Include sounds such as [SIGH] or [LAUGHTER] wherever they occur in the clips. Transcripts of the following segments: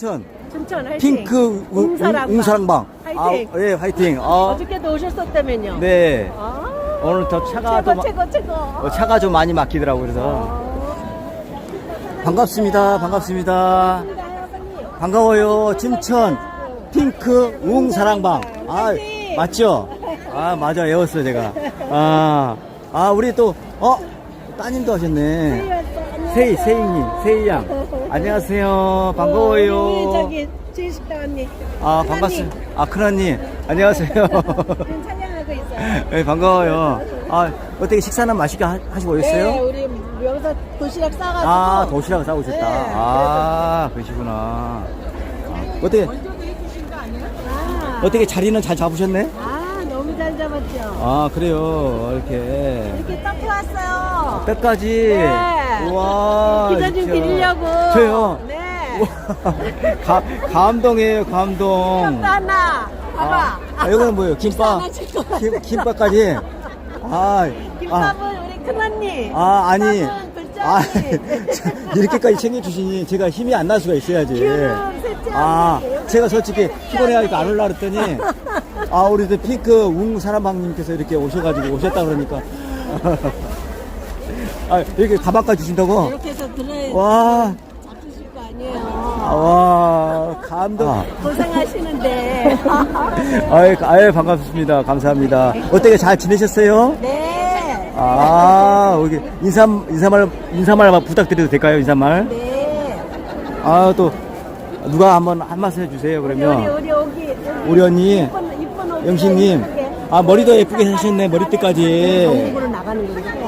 춘천 춘천 화이팅. 핑크 우- 웅- 웅사랑방. 웅사랑방. 화이팅. 아, 예, 화이팅. 어, 어저께도 오셨었다면요. 네. 아, 오늘 저 차가 최고 좀 최고 최고. 어, 차가 좀 많이 막히더라고 그래서 어, 반갑습니다. 반갑습니다. 반가워요. 춘천 핑크 웅사랑방. 아, 맞죠? 아, 맞아. 외웠어 제가. 아, 아, 우리 또 어, 따님도 하셨네. 세이, 세이님, 세이 양. [LAUGHS] 안녕하세요. 반가워요. 우리 저기 주식당 언니. 아, 반갑습니다. 아, 큰언니. 안녕하세요. [LAUGHS] 지금 촬영하고 있어요. 네, 반가워요. 아, 어떻게 식사는 맛있게 하, 하시고 오셨어요? 네, 우리 여기서 도시락 싸가지고. 아, 도시락 싸고 오셨다. 네, 아, 그러시구나. 아, 어떻게, 아, 어떻게 자리는 잘 잡으셨네? 아, 너무 잘 잡았죠. 아, 그래요. 이렇게. 이렇게 떡 왔어요. 끝까지. 네. 우와. 기사 좀 진짜. 드리려고. 저요? 네. 가, 감동이에요, 감동. 떡도 하나. 봐봐. 아, 아, 여기는 뭐예요? 김밥? 하나 줄 거야. 김, 김밥까지? 아, 아, 김밥은 우리 큰언니. 아, 아니. 김밥은 둘째 아, 언니. [LAUGHS] 이렇게까지 챙겨주시니 제가 힘이 안 날 수가 있어야지. 셋째 아, 언니. 제가 솔직히 피곤해가지고 안 올라 그랬더니, [LAUGHS] 아, 우리 저 핑크 웅 사람방님께서 이렇게 오셔가지고 오셨다 그러니까. 아, 이렇게 가방까지 주신다고? 이렇게 해서 들어 와, 잡수실 거 아니에요. 아, 와, 감동. 아, 고생하시는데. 아유, 아유, 반갑습니다. 감사합니다. 어떻게 잘 지내셨어요? 네. 아, 여기 인사, 인사말, 인사말 부탁드려도 될까요? 인사말? 네. 아, 또, 누가 한번 한 말씀 해주세요, 우리 그러면. 우리 여기 우리 언니, 이쁜 이쁜 옷 영신님. 아, 머리도 예쁘게 하셨네, 머리띠까지. 전국으로 나가는 거야.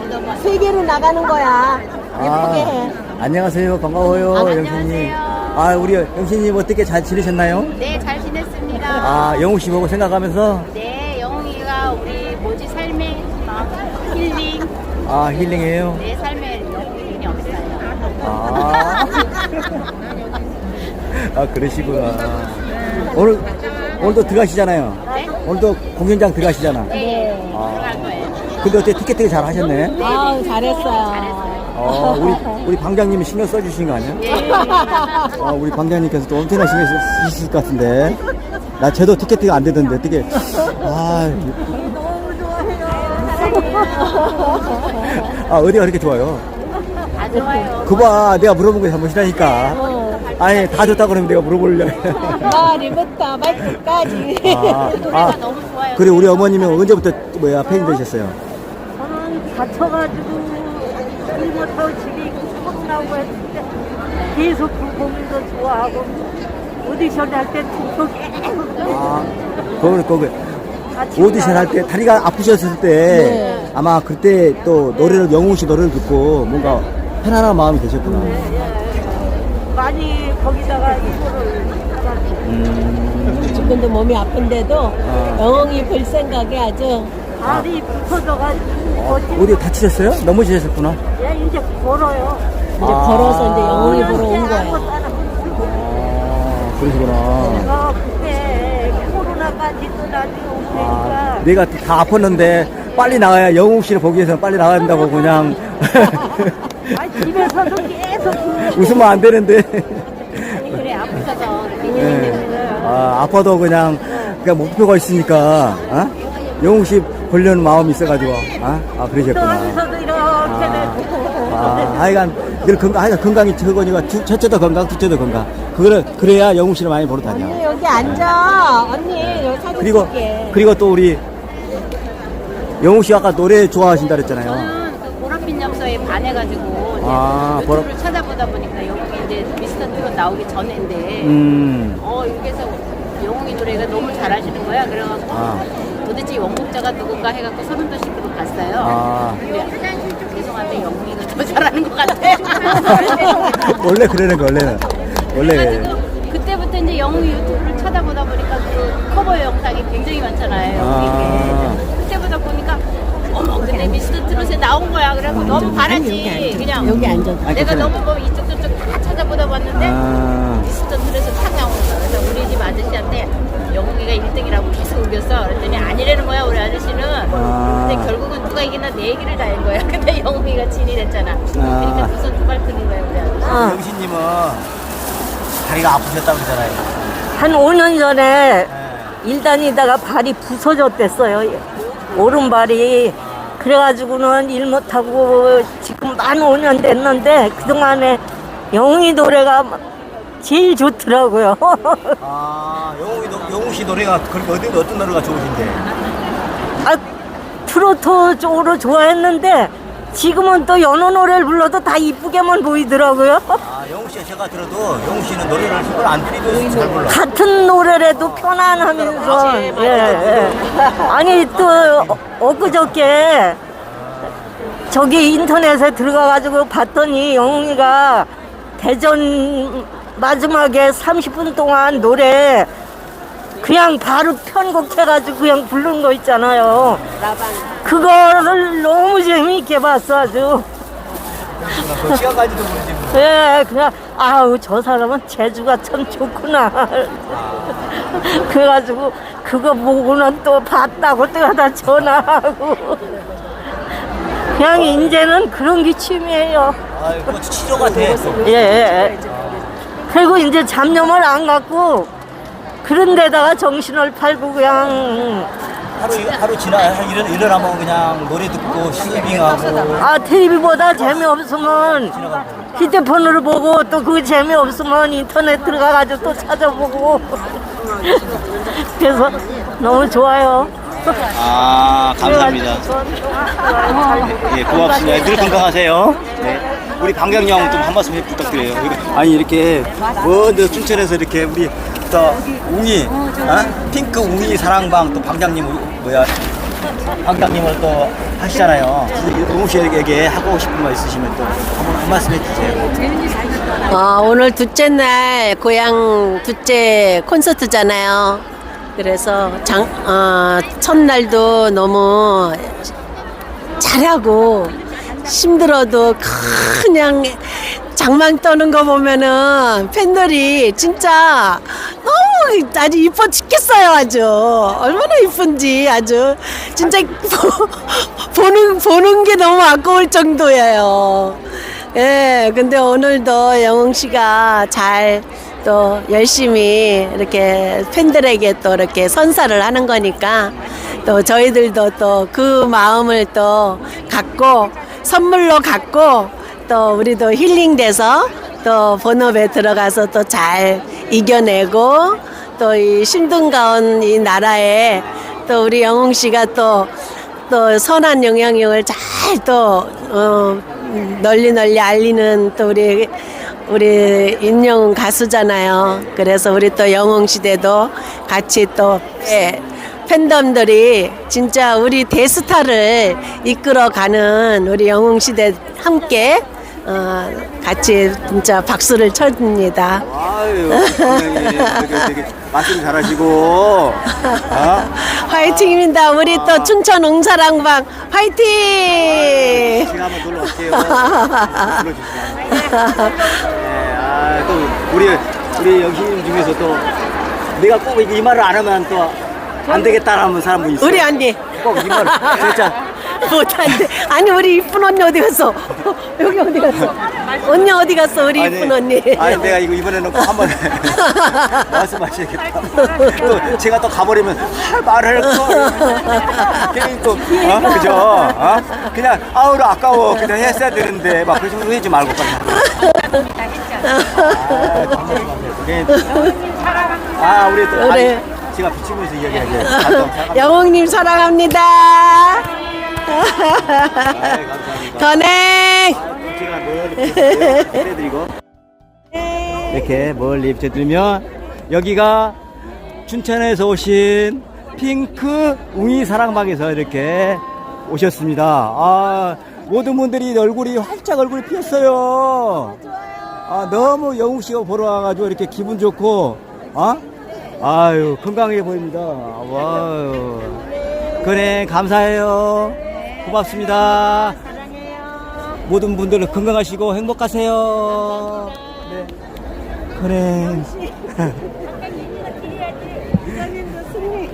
세계로 나가는 거야. 예쁘게 해. 안녕하세요. 반가워요, 아, 영신님. 안녕하세요. 아, 우리 영신님 어떻게 잘 지내셨나요? 네, 잘 지냈습니다. 아, 영웅 씨 보고 생각하면서, 네, 영웅이가 우리 모지 삶의 막 힐링, 아, 힐링해요. 내 삶에 영웅이 없어요. 아, [LAUGHS] 아 그러시구나. 오늘, 오늘도 들어가시잖아요. 네? 오늘도 공연장 들어가시잖아. 네, 아. 근데 어떻게 티켓팅 잘 하셨네? 아, 잘했어요. 어, 우리, 우리 방장님이 신경 써주신 거 아니야? 네, 아, 우리 방장님께서 또 엄청나 신경 쓰- 쓰실 것 같은데. 나 쟤도 티켓팅 안 되던데, 어떻게. 아, 아, 어디가 그렇게 좋아요? 다 좋아요. 그거 봐, 내가 물어본 게 잘못이라니까. 어. 아니, 다 좋다고 그러면 내가 물어보려. 머리부터 발끝까지. 아, 노래가 아, 너무 좋아요. 그래, 우리 어머님은 언제부터 뭐야, 팬이 되셨어요? 다쳐가지고 일 못하고 집에 있고 꼭 나오고 했는데 계속 보면서 좋아하고 오디션 할때 듣고 계속 아, 거기, 거기. 오디션 할 때 다리가 아프셨을 때 네. 아마 그때 또 노래를 영웅 씨 노래를 듣고 뭔가 편안한 마음이 되셨구나. 예, 많이 거기다가 이거를 음, 지금도 몸이 아픈데도 아. 영웅이 볼 생각에 아주 다리 붙어져가지고 어디 어디 다치셨어요? 넘어지셨구나. 예, 이제 걸어요. 이제 아. 걸어서 이제 영웅이 보러 온 거예요. 아, 그러시구나. 내가 그때 코로나까지도 나중에 아, 오니까 내가 다 아팠는데 빨리 나가야 영웅 씨를 보기 위해서 빨리 나가야 된다고 그냥 [LAUGHS] 아, 집에서도 계속 그- 웃으면 안 되는데. 아니, 그래, 아프셔서. 네. 아, 아파도 그냥, 그냥 목표가 있으니까, 어? 영웅 씨 보려는 마음이 있어가지고, 아, 아, 그러셨구나. 이렇게 아, 되고 아, 하여간, 늘 건강, 하여간 건강이 최고니까, 두- 첫째도 건강, 둘째도 건강. 그거를, 그래야 영웅 씨를 많이 보러 다녀. 언니 여기 앉아 언니 여기 사진 그리고, 찍게 그리고 또 우리, 영웅 씨 아까 노래 좋아하신다 그랬잖아요. 저는 그 보랏빛 엽서에 반해가지고 이제 아, 유튜브를 찾아보다 보니까 영웅이 이제 미스터 트롯 나오기 전인데 음, 어 여기서 영웅이 노래가 너무 잘하시는 거야. 그래갖고 아. 도대체 원곡자가 누군가 해갖고 소름도 돋고 갔어요. 아. 근데 죄송한데 영웅이가 더 잘하는 것 같아요. [LAUGHS] 원래 그러는 거, 원래는. 원래. 그래가지고 그때부터 이제 영웅이 유튜브를 찾아보다 보니까 그 커버 영상이 굉장히 많잖아요. 아. 그때보다 보니까 어머 근데 미스터 트롯에 나온 거야. 그래서 너무 바라지. 그냥 여기 앉아 내가. 너무 뭐 이쪽 저쪽 다 찾아보다 봤는데 아, 누가 이기나 내 얘기를 다 한 거야. [LAUGHS] 근데 영웅이가 진이 됐잖아. 아. 그러니까 두손 두발 크는 거야 우리 아저씨. 어. 영신님은 다리가 아프셨다고 그러잖아요. 한 5년 전에 네. 일 다니다가 발이 부서졌댔어요. 오른발이. 그래가지고는 일 못하고 지금 만 5년 됐는데 그동안에 영희 노래가 제일 좋더라고요. [LAUGHS] 아, 영웅이, 노- 영웅 씨 노래가 그렇게 어디, 어떤 노래가 좋으신데? 아, 트로트 쪽으로 좋아했는데 지금은 또 여느 노래를 불러도 다 이쁘게만 보이더라고요. 아, 영웅 씨가 제가 들어도 영웅 씨는 노래를 손을 안 들이도 잘 불러. 같은 노래라도 편안하면서 예, 예. 아니 또 어- 엊그저께 저기 인터넷에 들어가가지고 봤더니 영웅이가 대전 마지막에 30분 동안 노래 그냥 바로 편곡해가지고 그냥 부른 거 있잖아요. 그거를 너무 재미있게 봤어 아주. 그 시간 가지도 모르지. 뭐. 예, 그냥 아우 저 사람은 재주가 참 좋구나. [LAUGHS] 그래가지고 그거 보고는 또 봤다고 또 하다 전화하고. 그냥 이제는 그런 게 취미예요. 아, 그거 치료 같아. 예, 예. 그리고 이제 잡념을 안 갖고 그런 데다가 정신을 팔고 그냥 하루, 하루 지나, 일어, 일어나면 그냥 노래 듣고 스위밍하고. 아 TV보다 재미없으면 휴대폰으로 보고 또 그 재미없으면 인터넷 들어가가지고 또 찾아보고 [LAUGHS] 그래서 너무 좋아요. 아, 감사합니다. 예, 고맙습니다. 늘 건강하세요. 네. 우리 방경영 좀 한 말씀 부탁드려요. 아니 이렇게 먼저 춘천에서 이렇게 우리 또 웅이, 어? 핑크 웅이 사랑방 또 방장님 뭐야 방장님을 또 하시잖아요. 웅 씨에게 하고 싶은 말 있으시면 또 한번 한 말씀 해주세요. 어, 오늘 둘째 날 고향 둘째 콘서트잖아요. 그래서 장, 어, 첫날도 너무 잘하고 힘들어도 그냥 장망 떠는 거 보면은 팬들이 진짜 너무 아주 이뻐 죽겠어요 아주 얼마나 이쁜지 아주 진짜 보- [LAUGHS] 보는 보는 게 너무 아까울 정도예요. 예, 근데 오늘도 영웅 씨가 잘 또 열심히 이렇게 팬들에게 또 이렇게 선사를 하는 거니까 또 저희들도 또 그 마음을 또 갖고 선물로 갖고 또 우리도 힐링돼서 또 본업에 들어가서 또 잘 이겨내고 또 이 힘든 가운 이 나라에 또 우리 영웅 씨가 또 또 선한 영향력을 잘또 어, 널리 널리 알리는 또 우리 우리 임영웅 가수잖아요. 그래서 우리 또 영웅 시대도 같이 또 예, 팬덤들이 진짜 우리 대스타를 이끌어가는 우리 영웅 시대 함께 어, 같이 진짜 박수를 쳐줍니다. 아유, 방장님 되게, 되게 말씀 잘하시고, 어? 화이팅입니다. 우리 또 춘천 옹사랑방 화이팅! 제가 한번 놀러 올게요. 불러주시면. [LAUGHS] 네, 아, 또 우리 우리 영신님 중에서 또 내가 꼭 이 말을 안 하면 또 안 되겠다라는 사람 분 있어요. 우리 언니. 꼭이 말을 진짜 [LAUGHS] 못한데. 아니 우리 이쁜 언니 어디 갔어? [LAUGHS] 여기 어디 갔어? 언니 어디 갔어? 우리 이쁜 언니. 아니 내가 이거 이번에는 꼭 한번 [LAUGHS] 말씀하셔야겠다. 또 제가 또 가버리면 할 말을 걸. 괜히 또 어? 그죠? 어? 그냥 아우 아까워 그냥 했어야 되는데 막 그런 식으로 하지 말고 빨리. 아, 정말 그게- 아 우리 또 그래. 제가 비치면서 감동. 영웅님 사랑합니다. 아이, 감사합니다. 건행. 제가 멀리 해드리고 이렇게 멀리 비춰드리면 여기가 춘천에서 오신 핑크 웅이 사랑방에서 이렇게 오셨습니다. 아 모든 분들이 얼굴이 활짝 얼굴이 피었어요. 아 너무 영웅 씨가 보러 와가지고 이렇게 기분 좋고 어? 아유 건강해 보입니다. 와유 그래 감사해요. 고맙습니다. 모든 분들 건강하시고 행복하세요. 네. 그래.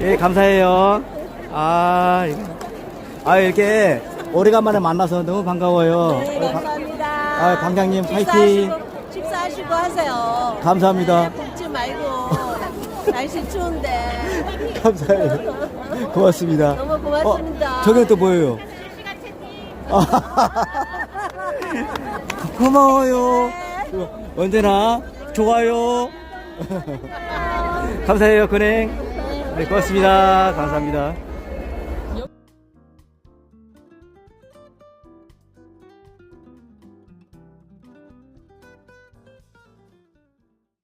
예, 감사해요. 아, 이거. 아, 이렇게 오래간만에 만나서 너무 반가워요. 네, 감사합니다. 아, 방장님 파이팅. 식사하시고 말고 하세요. 감사합니다. 네, 날씨 추운데 [LAUGHS] 감사해요. 고맙습니다. 너무 고맙습니다. 어, 저게 또 뭐예요? [LAUGHS] 고마워요. 언제나 좋아요. [LAUGHS] 감사해요, 근행. 네, 고맙습니다. 감사합니다.